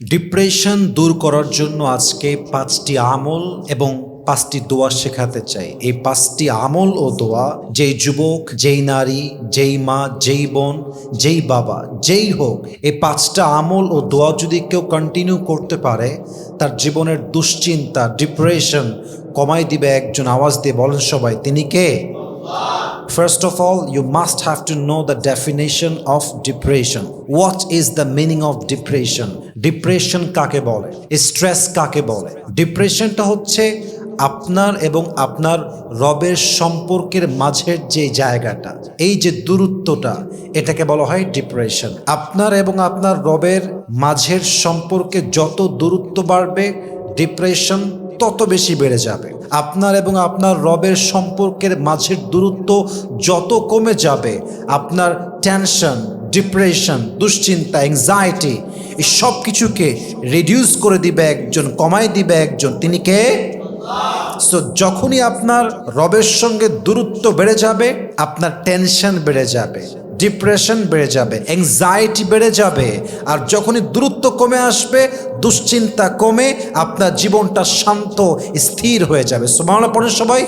Depression দূর করার জন্য আজকে পাঁচটি আমল এবং পাঁচটি দোয়া শেখাতে চাই। এই পাঁচটি আমল ও দোয়া যেই যুবক, যেই নারী, যেই মা, যেই বোন, যেই বাবা, যেই হোক, এই পাঁচটা আমল ও দোয়া যদি কেউ কন্টিনিউ করতে পারে, তার জীবনের দুশ্চিন্তা ডিপ্রেশন কমাই দিবে একজন আওয়াজ দিয়ে বলেন সবাই, তিনি কে? First of all, you must have to know the definition of depression. What is the meaning of depression? Depression কাকে বলে স্ট্রেস কাকে বলে ডিপ্রেশনটা হচ্ছে আপনার এবং আপনার রবের সম্পর্কের মাঝের যে জায়গাটা এই যে দূরত্বটা এটাকে বলা হয় ডিপ্রেশন আপনার এবং আপনার রবের মাঝের সম্পর্কে যত দূরত্ব বাড়বে ডিপ্রেশন তত বেশি বেড়ে যাবে আপনার এবং আপনার রবের সম্পর্কের মাঝের দূরত্ব যত কমে যাবে, আপনার টেনশন ডিপ্রেশন দুশ্চিন্তা অ্যাংজাইটি এই সব কিছুকে রিডিউস করে দিবে একজন কমাই দিবে একজন। তিনি কে? সো যখনই আপনার রবের সঙ্গে দূরত্ব বেড়ে যাবে, আপনার টেনশন বেড়ে যাবে। ডিপ্রেশন বেড়ে যাবে অ্যাংজাইটি বেড়ে যাবে, আর যখনই দূরত্ব কমে আসবে, দুশ্চিন্তা কমে, আপনার জীবনটা শান্ত, স্থির হয়ে যাবে। সোমালা পড়েন সবাই।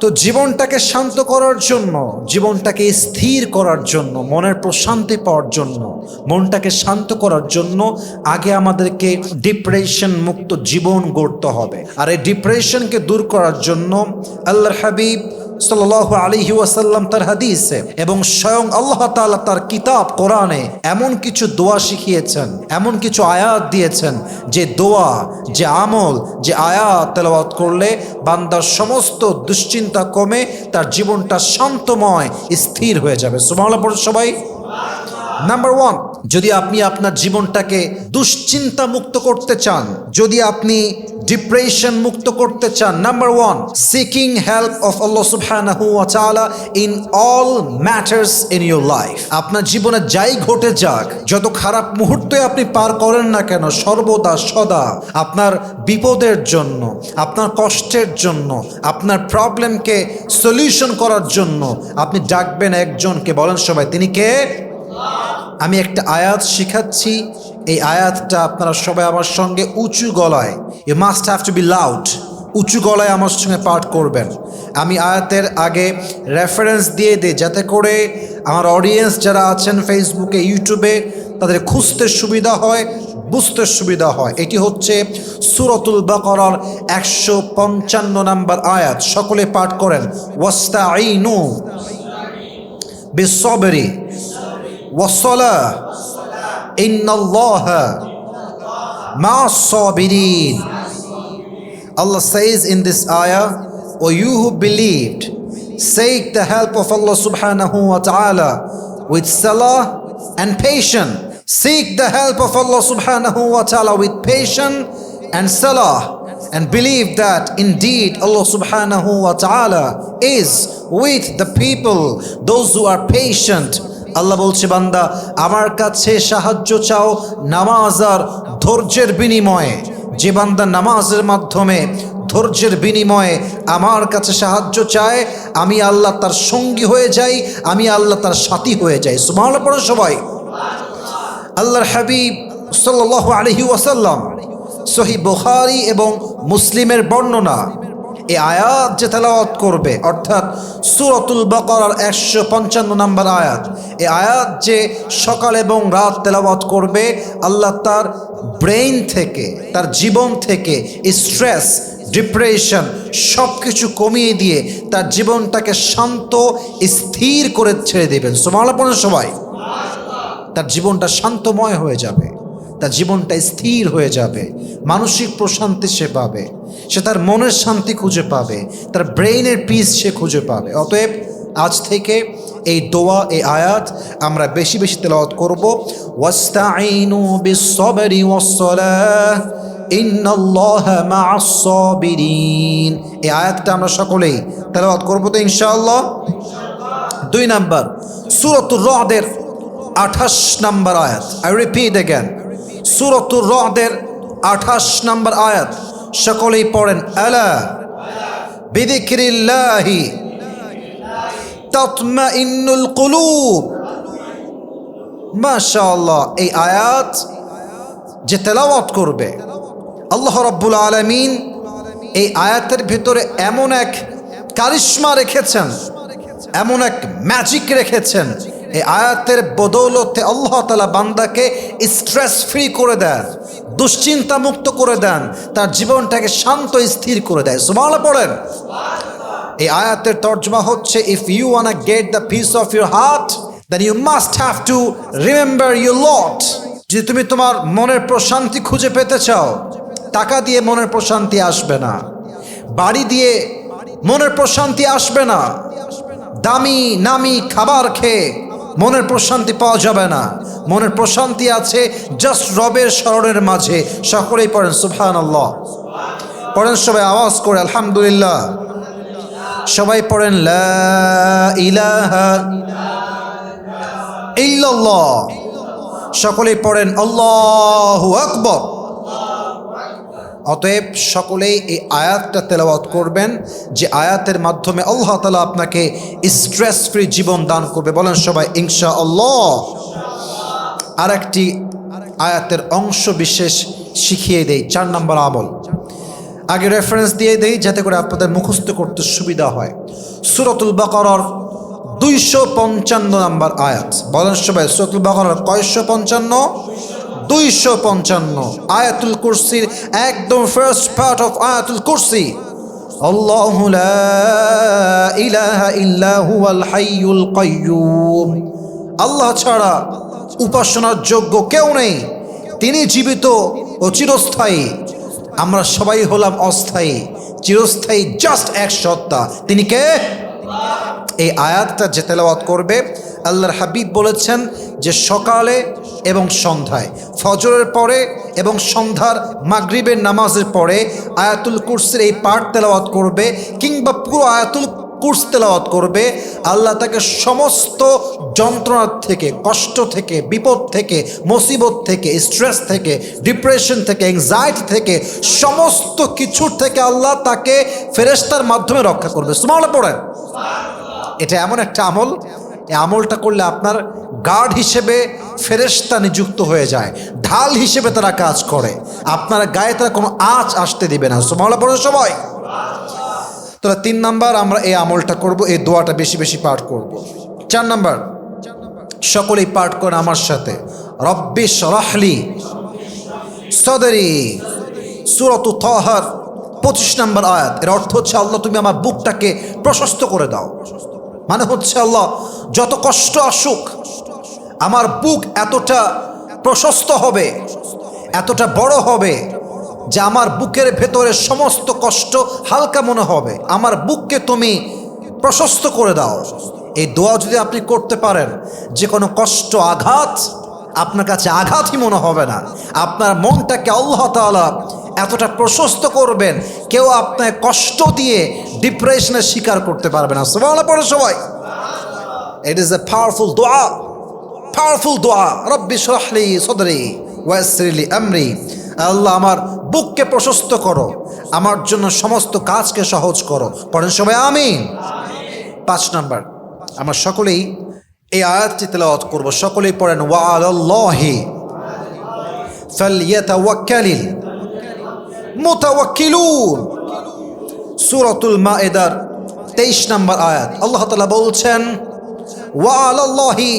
তো জীবনটাকে শান্ত করার জন্য, জীবনটাকে স্থির করার জন্য, মনের প্রশান্তি পাওয়ার জন্য, মনটাকে শান্ত করার জন্য আগে আমাদেরকে ডিপ্রেশন মুক্ত জীবন গড়তে হবে। আর এই ডিপ্রেশনকে দূর করার জন্য আল্লাহর হাবিব সাল্লাহ আলিহি ওয়াসাল্লাম তার হাদিসে এবং স্বয়ং আল্লাহ তাআলা তার কিতাব কোরআনে এমন কিছু দোয়া শিখিয়েছেন, এমন কিছু আয়াত দিয়েছেন যে দোয়া, যে আমল, যে আয়াত তেলাওয়াত করলে বান্দার সমস্ত দুশ্চিন্তা কমে, তার জীবনটা শান্তময়, স্থির হয়ে যাবে। সুমাওলা পড়ে সবাই। নাম্বার ওয়ান যদি আপনি আপনার জীবনটাকে দুশ্চিন্তা মুক্ত করতে চান, যদি আপনি ডিপ্রেশন মুক্ত করতে চান number one seeking help of Allah in all matters in your life আপনার জীবনে যাই ঘটে যাক, যত খারাপ মুহূর্তে আপনি পার করেন না কেন, সর্বদা, সদা আপনার বিপদের জন্য, আপনার কষ্টের জন্য, আপনার প্রবলেমকে সলিউশন করার জন্য আপনি ডাকবেন একজনকে, বলেন সবাই, তিনি কে? আমি একটা আয়াত শিখাচ্ছি। এই আয়াতটা আপনারা সবাই আমার সঙ্গে উঁচু গলায় you must have to be loud উঁচু গলায় আমার সঙ্গে পাঠ করবেন। আমি আয়াতের আগে রেফারেন্স দিয়ে দিই, যাতে করে আমার অডিয়েন্স যারা আছেন ফেসবুকে ইউটিউবে তাদের খুঁজতে সুবিধা হয়, বুঝতে সুবিধা হয়। এটি হচ্ছে সুরতুল বাকরার একশো পঞ্চান্ন নাম্বার আয়াত। সকলে পাঠ করেন ওয়াস্তা Ainu বিসবরি ওয়াসলা Allah says in this ayah, O you who believed, seek the help of Allah subhanahu wa ta'ala with salah and patience. Seek the help of Allah subhanahu wa ta'ala with patience and salah and believe that indeed Allah subhanahu wa ta'ala is with the people, those who are patient, আল্লাহ বলছে, বান্দা, আমার কাছে সাহায্য চাও নামাজ আর ধৈর্যের বিনিময়ে। যে বান্দা নামাজের মাধ্যমে ধৈর্যের বিনিময়ে আমার কাছে সাহায্য চায়, আমি আল্লাহ তার সঙ্গী হয়ে যাই, আমি আল্লাহ তার সাথী হয়ে যাই। সুমাল্লা পড়ে সবাই। আল্লাহর হাবিব সাল্লাহ আলহি ওয়াসাল্লাম সহি বুখারি এবং মুসলিমের বর্ণনা এই আয়াত যে তেলাওয়াত করবে, অর্থাৎ সুরতুল বকরার একশো পঞ্চান্ন নম্বর আয়াত, এই আয়াত যে সকাল এবং রাত তেলাওয়াত করবে, আল্লাহ তার ব্রেইন থেকে, তার জীবন থেকে স্ট্রেস, ডিপ্রেশন সব কিছু কমিয়ে দিয়ে তার জীবনটাকে শান্ত, স্থির করে ছেড়ে দেবেন। সোমালাপন সবাই। তার জীবনটা শান্তময় হয়ে যাবে, তার জীবনটা স্থির হয়ে যাবে, মানসিক প্রশান্তি সে পাবে। সে তার মনের শান্তি খুঁজে পাবে, তার ব্রেইনের পিস সে খুঁজে পাবে। অতএব আজ থেকে এই দোয়া, এই আয়াত আমরা বেশি বেশি তেলাওয়াত করব। ওয়াস্তাইনু বিসসাবরি ওয়াসসালাহ, ইন্নাল্লাহা মাআস সাবিরিন এই আয়াতটা আমরা সকলেই তেলাওয়াত করব তো ইনশাআল্লাহ? দুই নাম্বার, সূরাতুর রদের আঠাশ নাম্বার আয়াত। আই রিপিট অ্যাগেন সুরতুর রদের আঠাশ নাম্বার আয়াত। সকলেই পড়েন, আলা বিদিক্রিল্লাহি তাতমাইন্নুল কুলুব। মাশাআল্লাহ, এই আয়াত যে তেলাওয়াত করবে, আল্লাহ রব্বুল আলমিন এই আয়াতের ভিতরে এমন এক কারিশ্মা রেখেছেন, এমন এক ম্যাজিক রেখেছেন, এই আয়াতের বদৌলতে আল্লাহ তালা বান্দাকে স্ট্রেস ফ্রি করে দেন। দুশ্চিন্তা মুক্ত করে দেন, তার জীবনটাকে শান্ত, স্থির করে দেয়। সুমালা পড়েন। এই আয়াতের তর্জমা হচ্ছে if you want get the peace of your heart then you must have to remember you lot যদি তুমি তোমার মনের প্রশান্তি খুঁজে পেতে চাও, টাকা দিয়ে মনের প্রশান্তি আসবে না, বাড়ি দিয়ে মনের প্রশান্তি আসবে না, দামি, নামি খাবার খেয়ে মনের প্রশান্তি পাওয়া যাবে না। মনের প্রশান্তি আছে জাস্ট রবের স্মরণের মাঝে। সকলেই পড়েন সুফান আল্লাহ পড়েন সবাই, আওয়াজ করে, আলহামদুলিল্লাহ। সবাই পড়েন সকলেই পড়েন, আল্লাহু আকবর। অতএব সকলেই এই আয়াতটা তেলাওয়াত করবেন, যে আয়াতের মাধ্যমে আল্লাহ তালা আপনাকে স্ট্রেস ফ্রি জীবন দান করবে। বলেন সবাই ইনশা আল্লাহ আর একটি আয়াতের অংশ বিশেষ শিখিয়ে দেই, চার নম্বর আমল। আগে রেফারেন্স দিয়ে দেই, যাতে করে আপনাদের মুখস্থ করতে সুবিধা হয়। সুরতুল বাকরর দুইশো পঞ্চান্ন নম্বর আয়াত। বলেন সবাই, সুরতুল বাকরর কয়শো পঞ্চান্ন? দুইশো পঞ্চান্ন। আয়াতুল কুরসির একদম ফার্স্ট পার্ট অফ আয়াতুল কুরসি। আল্লাহ ইলাহা ইল্লা হুয়াল হাইয়ুল কাইয়ুম। আল্লাহ ছাড়া উপাসনার যোগ্য কেউ নেই। তিনি জীবিত ও চিরস্থায়ী। আমরা সবাই হলাম অস্থায়ী। চিরস্থায়ী জাস্ট এক সত্তা। তিনি কে? এই আয়াতটা যে তেলাওয়াত করবে, আল্লাহর হাবিব বলেছেন যে সকালে এবং সন্ধ্যায়। ফজরের পরে এবং সন্ধ্যার মাগরিবের নামাজের পরে আয়াতুল কুরসির এই পাঠ তেলাওয়াত করবে কিংবা পুরো আয়াতুল কুর্স তেলাওয়াত করবে, আল্লাহ তাকে সমস্ত যন্ত্রণার থেকে, কষ্ট থেকে, বিপদ থেকে, মুসিবত থেকে স্ট্রেস থেকে ডিপ্রেশন থেকে অ্যাংজাইটি থেকে, সমস্ত কিছুর থেকে আল্লাহ তাকে ফেরেস্তার মাধ্যমে রক্ষা করবে। সুমালা পড়েন। এটা এমন একটা আমল। এই আমলটা করলে আপনার গার্ড হিসেবে ফেরেস্তা নিযুক্ত হয়ে যায়। ঢাল হিসেবে তারা কাজ করে। আপনার গায়ে তারা কোনো আঁচ আসতে দিবে না। সুমালা পড়ে সবাই। তাহলে তিন নাম্বার, আমরা এই আমলটা করব, এই দোয়াটা বেশি বেশি পাঠ করব। চার নাম্বার, সকলেই পাঠ করেন আমার সাথে। রব্বিশ রাহলি সদরি। সুরত তহার, পঁচিশ নম্বর আয়াত। এর অর্থ হচ্ছে, আল্লাহ তুমি আমার বুকটাকে প্রশস্ত করে দাও। মানে হচ্ছে, আল্লাহ, যত কষ্ট আসুক আমার বুক এতটা প্রশস্ত হবে, এতটা বড় হবে, যে আমার বুকের ভেতরে সমস্ত কষ্ট হালকা মনে হবে। আমার বুককে তুমি প্রশস্ত করে দাও। এই দোয়া যদি আপনি করতে পারেন, যে কোনো কষ্ট, আঘাত আপনার কাছে আঘাতই মনে হবে না। আপনার মনটাকে আল্লাহ তাআলা এতটা প্রশস্ত করবেন, কেউ আপনার কষ্ট দিয়ে ডিপ্রেশনের শিকার করতে পারবে না। সবাই পড়ে সবাই। ইট ইজ এ পাওয়ারফুল দোয়া পাওয়ারফুল দোয়া রব্বি সরহলি সদরি ওয়াসরিলি আমরি আল্লাহ আমার বুককে প্রশস্ত করো। আমার জন্য সমস্ত কাজকে সহজ করো। পড়েন সময় আমি পাঁচ নাম্বার, আমার সকলেই এই আয়াতটি তেলাওয়াত করব। সকলেই পড়েন ওয়ালাল্লাহি ফালইয়াতাওয়াক্কালিল মুতাওয়াক্কিলুন। সূরাতুল মাইদার 23 নম্বর আয়াত। আল্লাহ তাআলা বলছেন ওয়ালাল্লাহি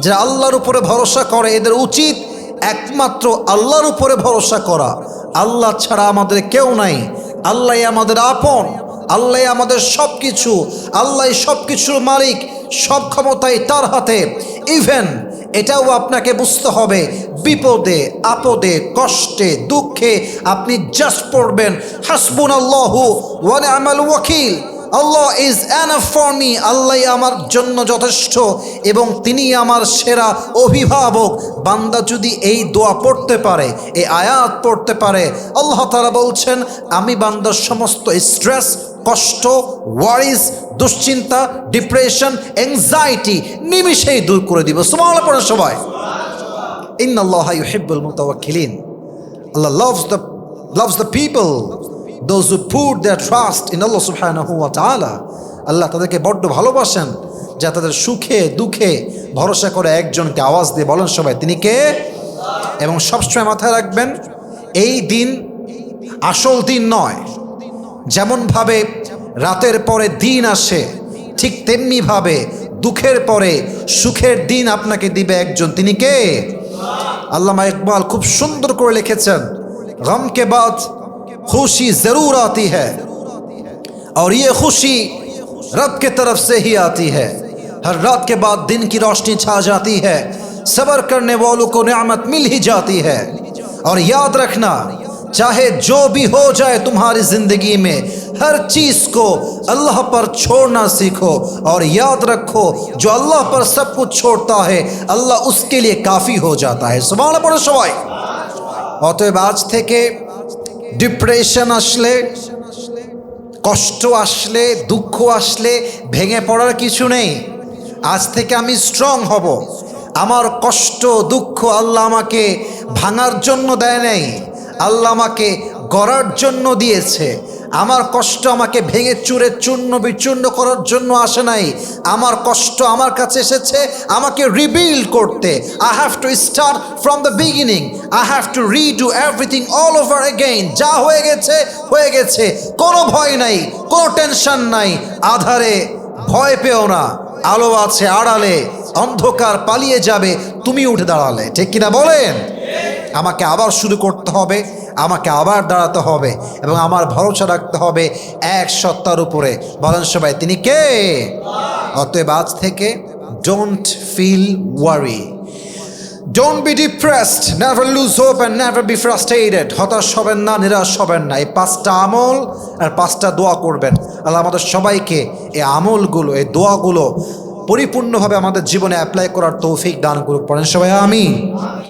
যারা আল্লাহর উপরে ভরসা করে, এদের উচিত একমাত্র আল্লাহর উপরে ভরসা করা। আল্লাহ ছাড়া আমাদের কেউ নাই। আল্লাহ আমাদের আপন। আল্লাহ আমাদের সব কিছু আল্লাহ সব কিছুর মালিক। সব ক্ষমতাই তার হাতে। ইভেন এটাও আপনাকে বুঝতে হবে। বিপদে, আপদে, কষ্টে, দুঃখে আপনি জাস্ট পড়বেন। হাসবুন আল্লাহ ওয়ানে আমাল ওয়াকিল। Allah is enough for me Allah আমার জন্য যথেষ্ট এবং তিনি আমার সেরা অভিভাবক। বান্দা যদি এই দোয়া পড়তে পারে, এই আয়াত পড়তে পারে, আল্লাহ তারা বলছেন, আমি বান্দার সমস্ত স্ট্রেস কষ্ট ওয়ারিস দুশ্চিন্তা ডিপ্রেশন অ্যাংজাইটি নিমিষেই দূর করে দিব। সুমাল পড়ে সবাই। ইন আল্লাহ ইউহিব্বুল মুতাওয়াক্কিলিন। Allah loves the loves the people those who put their trust in Allah সুবহানাহু ওয়া তাআলা আল্লাহ তাদেরকে বড্ড ভালোবাসেন, যা তাদের সুখে, দুঃখে ভরসা করে একজনকে আওয়াজ দিয়ে বলেন সবাই, তিনি কে? এবং সবসময় মাথায় রাখবেন, এই দিন আসল দিন নয়। যেমনভাবে রাতের পরে দিন আসে, ঠিক তেমনিভাবে দুঃখের পরে সুখের দিন আপনাকে দিবে একজন। তিনি কে? আল্লামা ইকবাল খুব সুন্দর করে লিখেছেন গমকে বাদ खुशी जरूर आती है और ये खुशी रब के तरफ से ही आती है हर रात के बाद दिन की रोशनी छा जाती है सबर करने वालों को नियामत मिल ही जाती है और याद रखना चाहे जो भी हो जाए तुम्हारी जिंदगी में हर चीज को अल्लाह पर छोड़ना सीखो और याद रखो जो अल्लाह पर सब कुछ छोड़ता है अल्लाह उसके लिए काफी हो जाता है सुबह पड़ो সবাই অতএব আজ থেকে ডিপ্রেশন আসলে, কষ্ট আসলে, দুঃখ আসলে ভেঙে পড়ার কিছু নেই। আজ থেকে আমি স্ট্রং হব। আমার কষ্ট, দুঃখ আল্লাহ আমাকে ভাঙার জন্য দেয় নাই। আল্লাহ আমাকে গড়ার জন্য দিয়েছে। আমার কষ্ট আমাকে ভেঙে চুরে চূর্ণ বিচূর্ণ করার জন্য আসে নাই। আমার কষ্ট আমার কাছে এসেছে, আমাকে রিবিল্ড করতে। I have to start from the beginning I have to redo everything all over again যা হয়ে গেছে হয়ে গেছে। কোনো ভয় নাই, কোনো টেনশন নাই। আধারে ভয় পেও না। আলো আছে আড়ালে। অন্ধকার পালিয়ে যাবে। তুমি উঠে দাঁড়ালে। ঠিক কিনা বলেন? আমাকে আবার শুরু করতে হবে, আমাকে আবার দাঁড়াতে হবে এবং আমার ভরসা রাখতে হবে এক সত্তার উপরে। বলেন সবাই, তিনি কে? অতএব আজ থেকে don't feel worry don't be depressed never lose hope and never be frustrated হতাশ হবেন না, নিরাশ হবেন না। এই পাঁচটা আমল আর পাঁচটা দোয়া করবেন। আল্লাহ আমাদের সবাইকে এই আমলগুলো, এই দোয়াগুলো পরিপূর্ণভাবে আমাদের জীবনে অ্যাপ্লাই করার তৌফিক দান করুক। পড়েন সবাই আমি